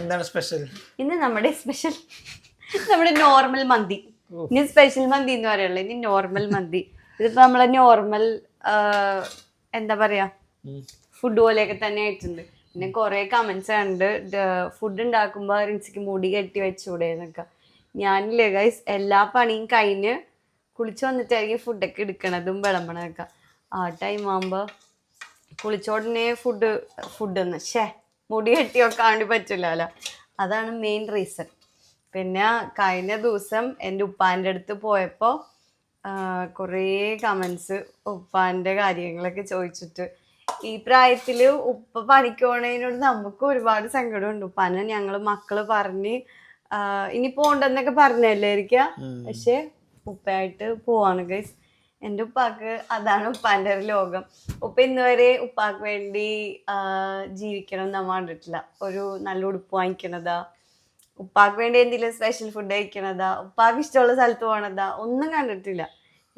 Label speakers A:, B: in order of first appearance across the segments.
A: എന്താണ് സ്പെഷ്യൽ
B: ഇന്ന് നമ്മുടെ സ്പെഷ്യൽ നമ്മുടെ നോർമൽ മന്തി. ഇനി സ്പെഷ്യൽ മന്തി എന്ന് പറയുള്ളൂ. ഇനി നോർമൽ മന്തി. ഇതിപ്പോ നമ്മളെ നോർമൽ എന്താ പറയാ? ഫുഡ് പോലെയൊക്കെ തന്നെ ആയിട്ടുണ്ട്. പിന്നെ കുറെ കമന്റ്സ് ഉണ്ട് ഫുഡ് ഉണ്ടാക്കുമ്പോ റിൻസിക്ക് മുടി കെട്ടി വെച്ചൂടെ എന്നൊക്കെ. ഞാനില്ലേ ഗൈസ് എല്ലാ പണിയും കഴിഞ്ഞ് കുളിച്ചു വന്നിട്ടായിരിക്കും ഫുഡൊക്കെ എടുക്കണതും വിളമ്പണതൊക്കെ. ആ ടൈം ആകുമ്പോ കുളിച്ചോടനെ ഫുഡ് ഫുഡ് ഒന്ന് ഷേ മുടി കെട്ടി വെക്കാണ്ട് പറ്റില്ലല്ലോ. അതാണ് മെയിൻ റീസൺ പിന്നെ കഴിഞ്ഞ ദിവസം എന്റെ ഉപ്പാന്റെ അടുത്ത് പോയപ്പോൾ കുറേ കമൻസ് ഉപ്പാന്റെ കാര്യങ്ങളൊക്കെ ചോദിച്ചിട്ട്. ഈ പ്രായത്തിൽ ഉപ്പ പണിക്ക് പോണതിനോട് നമുക്ക് ഒരുപാട് സങ്കടമുണ്ട്. ഉപ്പാനെ ഞങ്ങൾ മക്കൾ പറഞ്ഞ് ഇനി പോണ്ടെന്നൊക്കെ പറഞ്ഞല്ലേ ഇരിക്കുക പക്ഷെ ഉപ്പയായിട്ട് പോവാണ് ഗൈസ് എന്റെ ഉപ്പാക്ക് അതാണ് ഉപ്പാന്റെ ഒരു ലോകം. ഉപ്പ ഇന്ന് വരെ ഉപ്പാക്ക് വേണ്ടി ജീവിക്കണം എന്ന് കണ്ടിട്ടില്ല ഒരു നല്ല ഉടുപ്പ് വാങ്ങിക്കണതാ. ഉപ്പാക്ക് വേണ്ടി എന്തെങ്കിലും സ്പെഷ്യൽ ഫുഡ് കഴിക്കണതാ. ഉപ്പാക്ക് ഇഷ്ടമുള്ള സ്ഥലത്ത് പോകണതാ ഒന്നും കണ്ടിട്ടില്ല.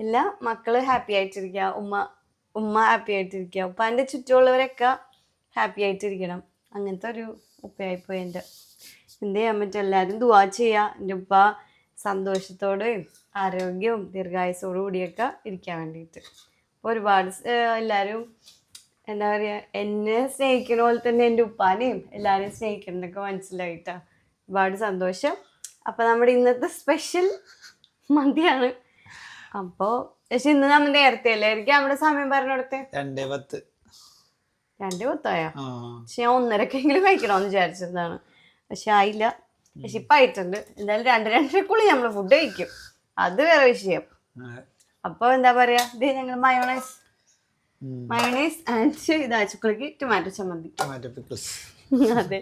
B: ഇല്ല മക്കൾ ഹാപ്പി ആയിട്ടിരിക്കുക ഉമ്മ ഉമ്മ ഹാപ്പി ആയിട്ടിരിക്കുക ഉപ്പാന്റെ ചുറ്റുമുള്ളവരൊക്കെ ഹാപ്പി ആയിട്ടിരിക്കണം. അങ്ങനത്തെ ഒരു ഉപ്പയായിപ്പോയി എന്റെ. എന്ത് ചെയ്യാൻ പറ്റും? എല്ലാവരും ദുവാ ചെയ്യുക. എന്റെ ഉപ്പ സന്തോഷത്തോടെയും ആരോഗ്യവും ദീർഘായുസോടു കൂടിയൊക്കെ ഇരിക്കാൻ വേണ്ടിയിട്ട്. അപ്പോൾ ഒരുപാട് എല്ലാവരും എന്താ പറയുക എന്നെ സ്നേഹിക്കുന്ന പോലെ തന്നെ എന്റെ ഉപ്പാനെയും എല്ലാവരെയും സ്നേഹിക്കുന്നതൊക്കെ മനസ്സിലായിട്ടാ. ഒരുപാട് സന്തോഷം. അപ്പോൾ നമ്മുടെ ഇന്നത്തെ സ്പെഷ്യൽ മന്തിയാണ്. അപ്പോൾ പക്ഷെ ഇന്ന് നമ്മൾ നേരത്തെ അല്ലായിരിക്കും നമ്മുടെ സമയം പറഞ്ഞിടത്തെ
A: രണ്ടേ പത്ത്.
B: രണ്ട് പത്തായോ? പക്ഷെ ഞാൻ ഒന്നരക്കെങ്കിലും കഴിക്കണമെന്ന് വിചാരിച്ചതാണ്. പക്ഷെ ആയില്ല. ആയിട്ടുണ്ട് എന്തായാലും രണ്ട് രണ്ടരക്കുള്ളിൽ നമ്മൾ ഫുഡ് കഴിക്കും. അത് വേറെ വിഷയം. അപ്പോൾ എന്താ പറയാ? ഇത് ഞങ്ങൾ മയോണൈസ് മയോണൈസ് ആൻഡ് ഇതാ ചുക്കളിക്ക് ടൊമാറ്റോ ചമ്മന്തി. അതെ.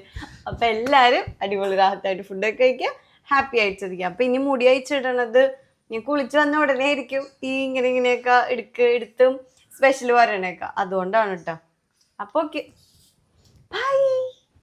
B: അപ്പൊ എല്ലാരും അടിപൊളി റാഹത്തായിട്ട് ഫുഡൊക്കെ കഴിക്കുക. ഹാപ്പി ആയിട്ടിരിക്കുക. അപ്പൊ ഇനി മുടി അയച്ചിടണത് ഞാൻ കുളിച്ചു വന്ന ഉടനെ ആയിരിക്കും ഈ ഇങ്ങനെ ഇങ്ങനെയൊക്കെ എടുക്ക എടുത്തും സ്പെഷ്യൽ പറയണേക്ക അതുകൊണ്ടാണ് കേട്ടോ അപ്പൊ ഓക്കെ ബൈ